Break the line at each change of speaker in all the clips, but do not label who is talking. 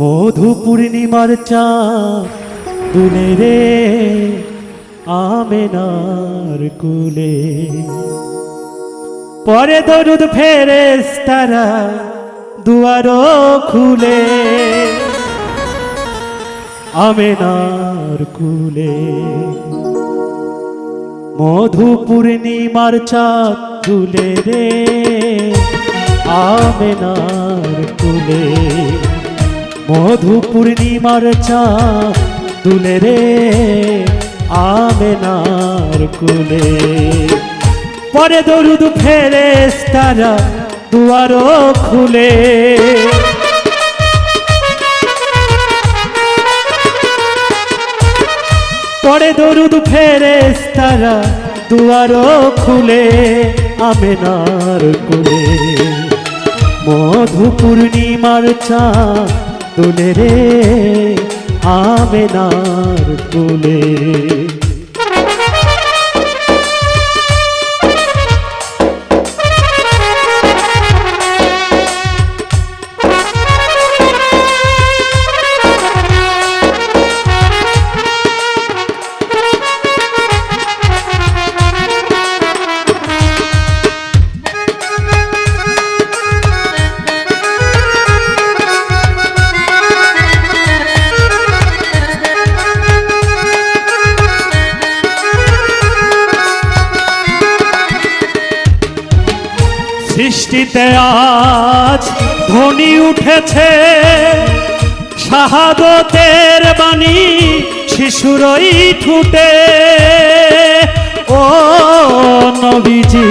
মধু পূর্ণিমার চাঁদ রে আমেনার কুলে। পরে দরুদ ফেরেস তারা দুয়ারো খুলে। আমেনার কুলে। মধু পূর্ণিমার চাঁদ তুলে রে আমেনার কুলে। মধু পূর্ণিমার চাঁদ তুলে রে, আমেনার কুলে। পরে দরুদ ফেরে তারা দুয়ারো খুলে। পরে দরুদ ফেরে তারা দুয়ারো খুলে, আমেনার কুলে। মধু পূর্ণিমার চাঁদ তুলে রে আমেনার কুলে সৃষ্টিতে আজ ধ্বনি উঠেছে। শাহাদতের বাণী শিশুরই ঠুটে। ও নবীজি।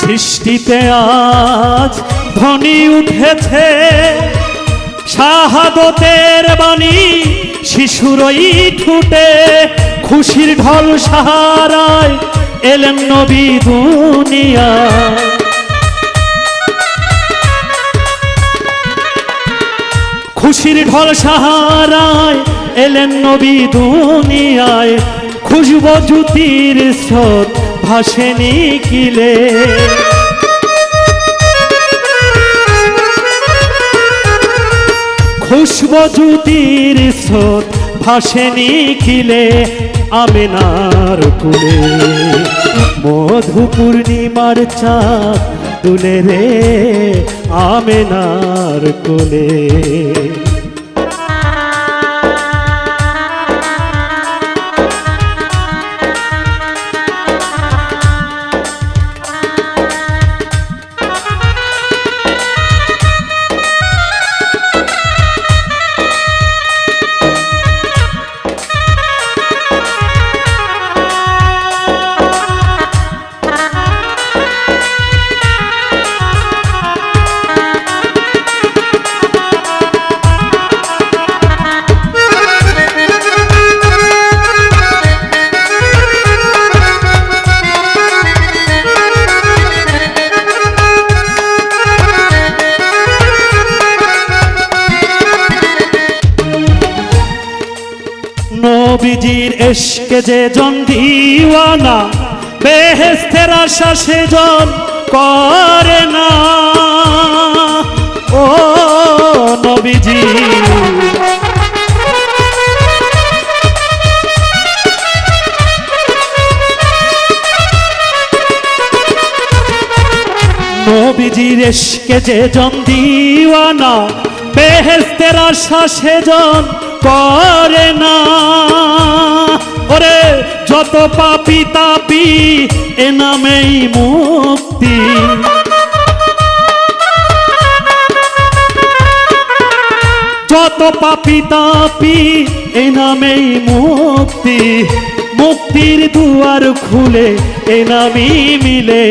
সৃষ্টিতে আজ ধ্বনি উঠেছে। শাহাদতের বাণী শিশুরই ঠুটে, খুশির ঢল সাহারায় এলেন নবী দুনিয়া। খুশির ঢল সাহারায় এলেন নবী দুনিয়ায়, খুশব জ্যোতির স্রোত ভাসে নিখিলে খুশব জ্যোতির স্রোত ভাসে নিখিলে আমেনার কুলে। মধু পূর্ণিমার চাঁদ তুলে রে আমেনার কুলে। নবীজির এসকে যে জন দিওয়ানা বেহেস্তের আশা সে জন করে না। ও নবীজি, নবীজির এসকে যে জন দিওয়ানা বেহেস্তের আশা সে জন করে না। ওরে, যত পাপি তাপি, এ নামেই মুক্তি। যত পাপি তাপি, এ নামেই মুক্তি। মুক্তির দুয়ার খুলে, এ নামই মিলে।